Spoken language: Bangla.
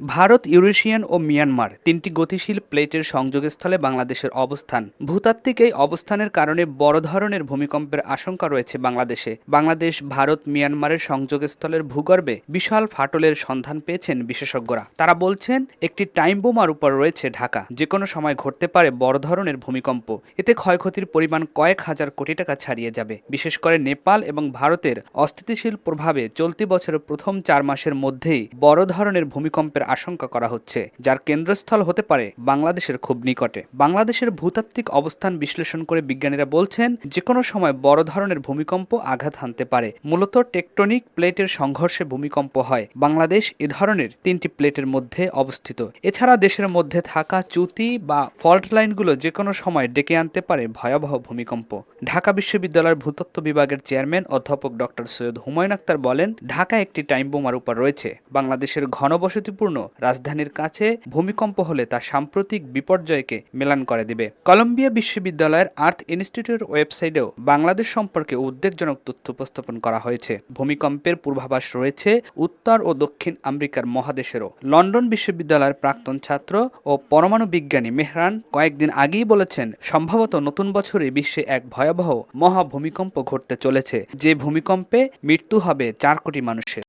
ভারত, ইউরেশিয়ান ও মিয়ানমার তিনটি গতিশীল প্লেটের সংযোগস্থলে বাংলাদেশের অবস্থান। ভূতাত্ত্বিক এই অবস্থানের কারণে বড় ধরনের ভূমিকম্পের আশঙ্কা রয়েছে বাংলাদেশে। বাংলাদেশ, ভারত, মিয়ানমারের সংযোগস্থলের ভূগর্ভে বিশাল ফাটলের সন্ধান পেয়েছেন বিশেষজ্ঞরা। তারা বলছেন, একটি টাইম বোমার উপর রয়েছে ঢাকা। যে কোনো সময় ঘটতে পারে বড় ধরনের ভূমিকম্প। এতে ক্ষয়ক্ষতির পরিমাণ কয়েক হাজার কোটি টাকা ছাড়িয়ে যাবে। বিশেষ করে নেপাল এবং ভারতের অস্থিতিশীল প্রভাবে চলতি বছরের প্রথম চার মাসের মধ্যেই বড় ধরনের ভূমিকম্পের আশঙ্কা করা হচ্ছে, যার কেন্দ্রস্থল হতে পারে বাংলাদেশের খুব নিকটে। বাংলাদেশের ভূতাত্ত্বিক অবস্থান বিশ্লেষণ করে বিজ্ঞানীরা বলছেন যে কোনো সময় বড় ধরনের ভূমিকম্প আঘাত হানতে পারে। মূলত টেকটনিক প্লেটের সংঘর্ষে ভূমিকম্প হয়। বাংলাদেশ এ ধরনের তিনটি প্লেটের মধ্যে অবস্থিত। এছাড়া দেশের মধ্যে থাকা চ্যুতি বা ফল্ট লাইনগুলো যে কোনো সময় ডেকে আনতে পারে ভয়াবহ ভূমিকম্প। ঢাকা বিশ্ববিদ্যালয়ের ভূতত্ত্ব বিভাগের চেয়ারম্যান অধ্যাপক ডক্টর সৈয়দ হুমায়ুন আক্তার বলেন ঢাকা একটি টাইম বোমার উপর রয়েছে। বাংলাদেশের ঘনবসতিপূর্ণ রাজধানীর কাছে ভূমিকম্প হলে তা সাম্প্রতিক বিপর্যয়কে মেলান করে দিবে। কলম্বিয়া বিশ্ববিদ্যালয়ের আর্থ ইনস্টিটিউট ওয়েবসাইটেও বাংলাদেশ সম্পর্কে উদ্বেগজনক তথ্য উপস্থাপন করা হয়েছে। ভূমিকম্পের পূর্বাভাস রয়েছে উত্তর ও দক্ষিণ আমেরিকার মহাদেশেরও। লন্ডন বিশ্ববিদ্যালয়ের প্রাক্তন ছাত্র ও পরমাণু বিজ্ঞানী মেহরান কয়েকদিন আগেই বলেছেন, সম্ভবত নতুন বছরে বিশ্বে এক ভয়াবহ মহা ভূমিকম্প ঘটতে চলেছে। যে ভূমিকম্পে মৃত্যু হবে চার কোটি মানুষের।